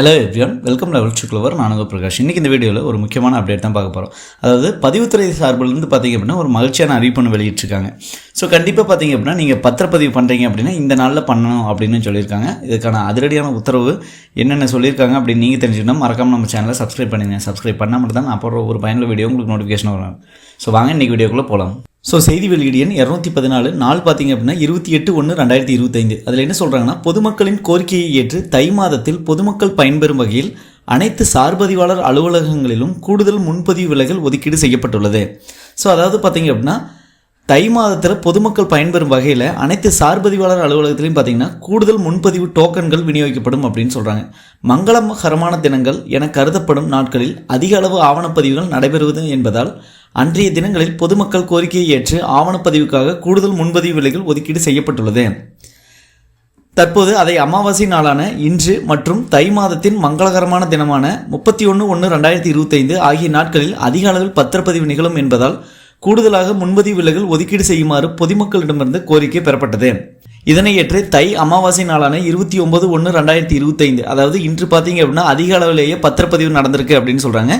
Hello everyone welcome level சுக்லவர் நானுங்க பிரகாஷ். இன்றைக்கி இந்த வீடியோவில் ஒரு முக்கியமான அப்டேட் தான் பார்க்க போகிறோம் அதாவது பதிவுத்துறை சார்பிலிருந்து பார்த்தீங்க அப்படின்னா ஒரு மகிழ்ச்சியான அறிவிப்பு வெளியிட்டிருக்காங்க. ஸோ கண்டிப்பாக பார்த்தீங்க அப்படின்னா நீங்கள் பத்திரப்பதிவு பண்ணுறீங்க அப்படின்னா இந்த நாளில் பண்ணணும் அப்படின்னு சொல்லியிருக்காங்க. இதுக்கான அதிரடியான உத்தரவு என்னென்ன சொல்லியிருக்காங்க அப்படின்னு நீங்கள் தெரிஞ்சுக்கணும். மறக்காம நம்ம சேனலை சப்ஸ்கிரைப் பண்ணுங்க. சப்ஸ்கிரைப் பண்ணால் மட்டும் தான் நான் போடுற ஒரு பயனுள்ள வீடியோ உங்களுக்கு நோட்டிஃபிகேஷன் வரும். ஸோ வாங்க இன்றைக்கி வீடியோக்குள்ளே போகலாம் ஸோ செய்தி வெளியீடு எண் இரநூத்தி பதினாலு. நாள் பார்த்தீங்க அப்படின்னா இருபத்தி எட்டு ஒன்று ரெண்டாயிரத்தி இருபத்தைந்து. அதில் என்ன சொல்கிறாங்கன்னா பொதுமக்களின் கோரிக்கையை ஏற்று தை மாதத்தில் பொதுமக்கள் பயன்பெறும் வகையில் அனைத்து சார்பதிவாளர் அலுவலகங்களிலும் கூடுதல் முன்பதிவு விலைகள் ஒதுக்கீடு செய்யப்பட்டுள்ளது. ஸோ அதாவது பார்த்தீங்க அப்படின்னா தை மாதத்தில் பொதுமக்கள் பயன்பெறும் வகையில் அனைத்து சார்பதிவாளர் அலுவலகத்திலையும் பார்த்தீங்கன்னா கூடுதல் முன்பதிவு டோக்கன்கள் விநியோகிக்கப்படும் அப்படின்னு சொல்கிறாங்க மங்களகரமான தினங்கள் என கருதப்படும் நாட்களில் அதிக அளவு ஆவணப்பதிவுகள் நடைபெறுவது என்பதால் அன்றைய தினங்களில் பொதுமக்கள் கோரிக்கையை ஏற்று ஆவணப்பதிவுக்காக கூடுதல் முன்பதிவு விலைகள் ஒதுக்கீடு செய்யப்பட்டுள்ளது. தற்போது அதை அமாவாசை நாளான இன்று மற்றும் தை மாதத்தின் மங்களகரமான தினமான முப்பத்தி ஒன்று ஒன்று ரெண்டாயிரத்தி இருபத்தைந்து ஆகிய நாட்களில் அதிக அளவில் பத்திரப்பதிவு நிகழும் என்பதால் கூடுதலாக முன்பதிவு விலைகள் ஒதுக்கீடு செய்யுமாறு பொதுமக்களிடமிருந்து கோரிக்கை பெறப்பட்டது. இதனை ஏற்று தை அமாவாசை நாளான இருபத்தி ஒன்பது ஒன்று ரெண்டாயிரத்தி இருபத்தைந்து அதாவது இன்று பார்த்தீங்க அப்படின்னா அதிக அளவிலேயே பத்திரப்பதிவு நடந்திருக்கு அப்படின்னு சொல்கிறாங்க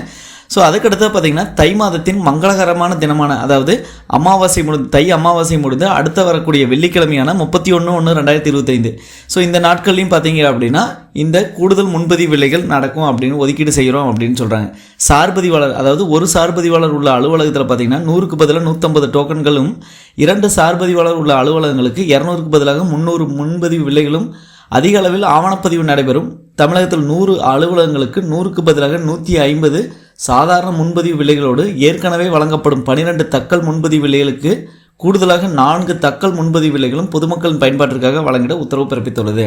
ஸோ அதுக்கடுத்து பார்த்தீங்கன்னா தை மாதத்தின் மங்களகரமான தினமான அதாவது அமாவாசை முடிந்து தை அமாவாசை முடிந்து அடுத்த வரக்கூடிய வெள்ளிக்கிழமையான முப்பத்தி ஒன்று ஒன்று ரெண்டாயிரத்தி இருபத்தைந்து. ஸோ இந்த நாட்கள்லையும் பார்த்தீங்க அப்படின்னா இந்த கூடுதல் முன்பதிவு விலைகள் நடக்கும் அப்படின்னு ஒதுக்கீடு செய்கிறோம் அப்படின்னு சொல்கிறாங்க சார்பதிவாளர் அதாவது ஒரு சார்பதிவாளர் உள்ள அலுவலகத்தில் பார்த்தீங்கன்னா நூறுக்கு பதிலாக நூற்றம்பது டோக்கன்களும் இரண்டு சார்பதிவாளர் உள்ள அலுவலகங்களுக்கு இரநூறுக்கு பதிலாக முந்நூறு முன்பதிவு விலைகளும் அதிக அளவில் ஆவணப்பதிவு நடைபெறும். தமிழகத்தில் நூறு அலுவலகங்களுக்கு நூறுக்கு பதிலாக நூற்றி ஐம்பது சாதாரண முன்பதிவு விலைகளோடு ஏற்கனவே வழங்கப்படும் பனிரெண்டு தக்கல் முன்பதிவு விலைகளுக்கு கூடுதலாக நான்கு தக்கல் முன்பதிவு விலைகளும் பொதுமக்களின் பயன்பாட்டிற்காக வழங்கிட உத்தரவு பிறப்பித்துள்ளது.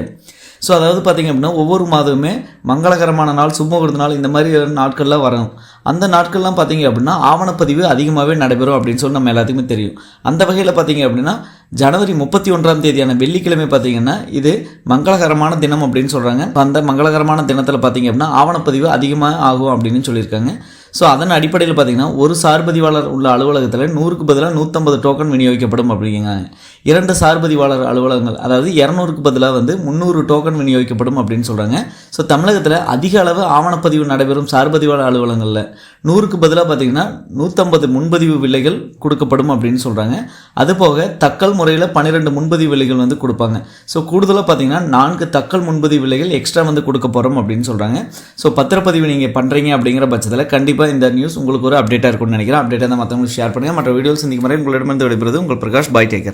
ஸோ அதாவது பார்த்திங்க அப்படின்னா ஒவ்வொரு மாதமுமே மங்களகரமான நாள் சும்மகுருந்த நாள் இந்த மாதிரி நாட்கள்லாம் வரணும் அந்த நாட்கள்லாம் பார்த்திங்க அப்படின்னா ஆவணப்பதிவு அதிகமாகவே நடைபெறும் அப்படின்னு சொல்லி நம்ம எல்லாத்துக்குமே தெரியும். அந்த வகையில் பார்த்தீங்க அப்படின்னா ஜனவரி முப்பத்தி ஒன்றாம் தேதியான வெள்ளிக்கிழமை பார்த்திங்கன்னா இது மங்களகரமான தினம் அப்படின்னு சொல்கிறாங்க அந்த மங்களகரமான தினத்தில் பார்த்தீங்க அப்படின்னா ஆவணப்பதிவு அதிகமாக ஆகும் அப்படின்னு சொல்லியிருக்காங்க. ஸோ அதன் அடிப்படையில் பார்த்திங்கன்னா ஒரு சார்பதிவாளர் உள்ள அலுவலகத்தில் நூறுக்கு பதிலாக நூற்றம்பது டோக்கன் விநியோகிக்கப்படும் அப்படிங்கிறாங்க. இரண்டு சார்பதிவாளர் அலுவலகங்கள் அதாவது இரநூறுக்கு பதிலாக வந்து முந்நூறு டோக்கன் விநியோகிக்கப்படும் அப்படின்னு சொல்கிறாங்க ஸோ தமிழகத்தில் அதிக அளவு ஆவணப்பதிவு நடைபெறும் சார்பதிவாளர் அலுவலகங்களில். நூறுக்கு பதிலாக பார்த்தீங்கன்னா நூற்றம்பது முன்பதிவு விலைகள் கொடுக்கப்படும் அப்படின்னு சொல்கிறாங்க அதுபோக தக்கல் முறையில் பன்னிரெண்டு முன்பதிவு விலைகள் வந்து கொடுப்பாங்க. ஸோ கூடுதலாக பார்த்தீங்கன்னா நான்கு தக்கல் முன்பதிவு விலைகள் எக்ஸ்ட்ரா வந்து கொடுக்க போகிறோம் அப்படின்னு சொல்கிறாங்க ஸோ பத்திரப்பதிவு நீங்கள் பண்ணுறீங்க அப்படிங்கிற பட்சத்தில் கண்டிப்பாக இந்த நியூஸ் உங்களுக்கு ஒரு அப்டேட்டாக இருக்கும்னு நினைக்கிறேன். அப்டேட்டாக தான் மற்றவங்களுக்கு ஷேர் பண்ணுங்கள் மற்ற வீடியோஸ் இன்றைக்கு முறை உங்களிடமிருந்து விடைபெறுது உங்கள் பிரகாஷ் பாய் டேக்கர்.